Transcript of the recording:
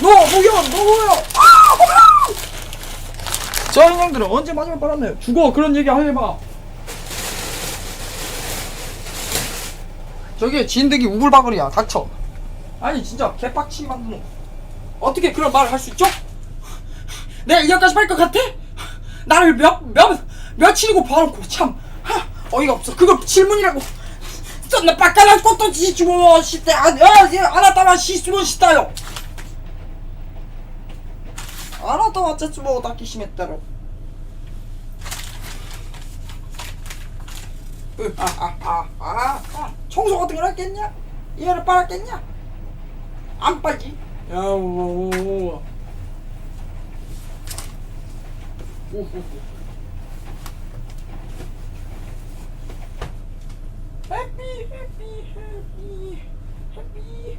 너 뭐야 너 뭐야 아 뭐야 저 인형들은 언제 마지막 빨았나요? 죽어. 그런 얘기 하지 마 저게 진드기 우글바글이야. 닥쳐. 아니 진짜 개빡치게 만드노 어떻게 그런 말을 할 수 있죠? 내가 이형까지 팔것 같아? 나를 몇, 몇, 며칠이고 봐놓고 참. 하, 어이가 없어. 그걸 질문이라고. 썬나 바깥날 것도 지주모 시대 안, 어, 예, 아나타마 시주모 시다요 아나타마 제주모 다키 심했다로 으, 아, 아, 아, 아, 아, 청소 같은 걸 했겠냐? 이해를 빨았겠냐? 안 빨지? 야, 오, 오, 오. 오호호. 해피 해피 해피 해피 해피